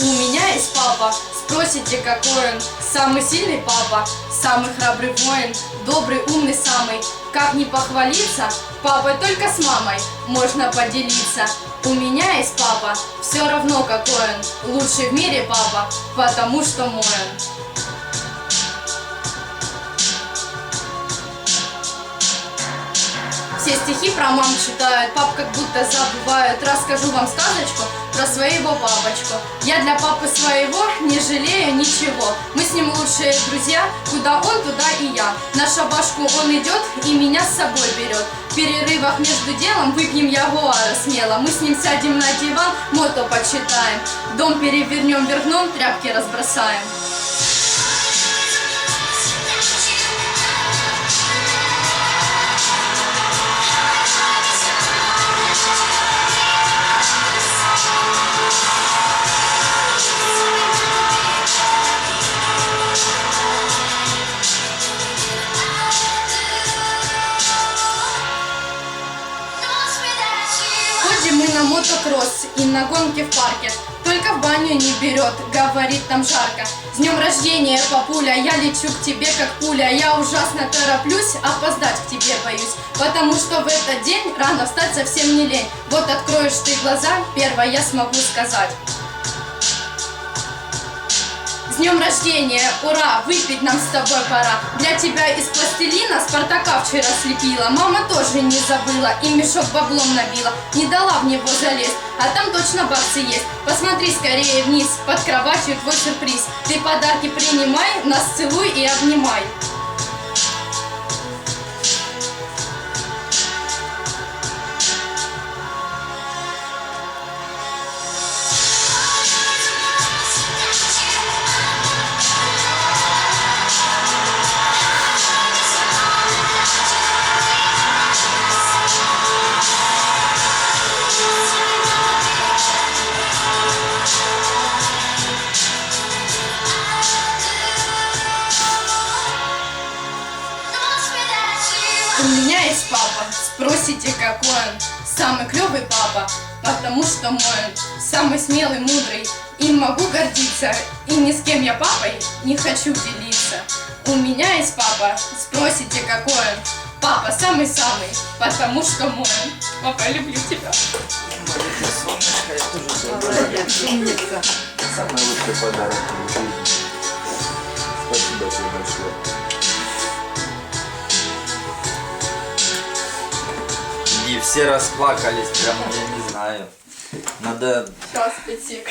У меня есть папа, спросите, какой он. Самый сильный папа, самый храбрый воин, добрый, умный самый. Как не похвалиться, папой только с мамой можно поделиться. У меня есть папа, все равно какой он. Лучший в мире папа, потому что мой он. Все стихи про мам читают, пап как будто забывают. Расскажу вам сказочку про своего папочку. Я для папы своего не жалею ничего. Мы с ним лучшие друзья, куда он, туда и я. На шабашку он идет и меня с собой берет. В перерывах между делом выпьем ягуара смело. Мы с ним сядем на диван, мото почитаем. Дом перевернем вверх тряпки разбросаем. Мы на мотокросс и на гонки в парке. Только в баню не берет, говорит там жарко. С днем рождения, папуля, я лечу к тебе как пуля. Я ужасно тороплюсь, опоздать к тебе боюсь. Потому что в этот день рано встать совсем не лень. Вот откроешь ты глаза, первое я смогу сказать. С днем рождения, ура, выпить нам с тобой пора. Для тебя из пластилина Спартака вчера слепила. Мама тоже не забыла и мешок баблом набила. Не дала в него залезть, а там точно баксы есть. Посмотри скорее вниз, под кроватью твой сюрприз. Ты подарки принимай, нас целуй и обнимай. У меня есть папа, спросите, какой он. Самый клевый папа, потому что мой он. Самый смелый, мудрый, им могу гордиться. И ни с кем я папой не хочу делиться. У меня есть папа, спросите, какой он. Папа самый-самый, потому что мой он. Папа, люблю тебя Самый лучший подарок в жизни. Спасибо тебе большое. Все расплакались, прям я не знаю. Надо Сейчас, пятик.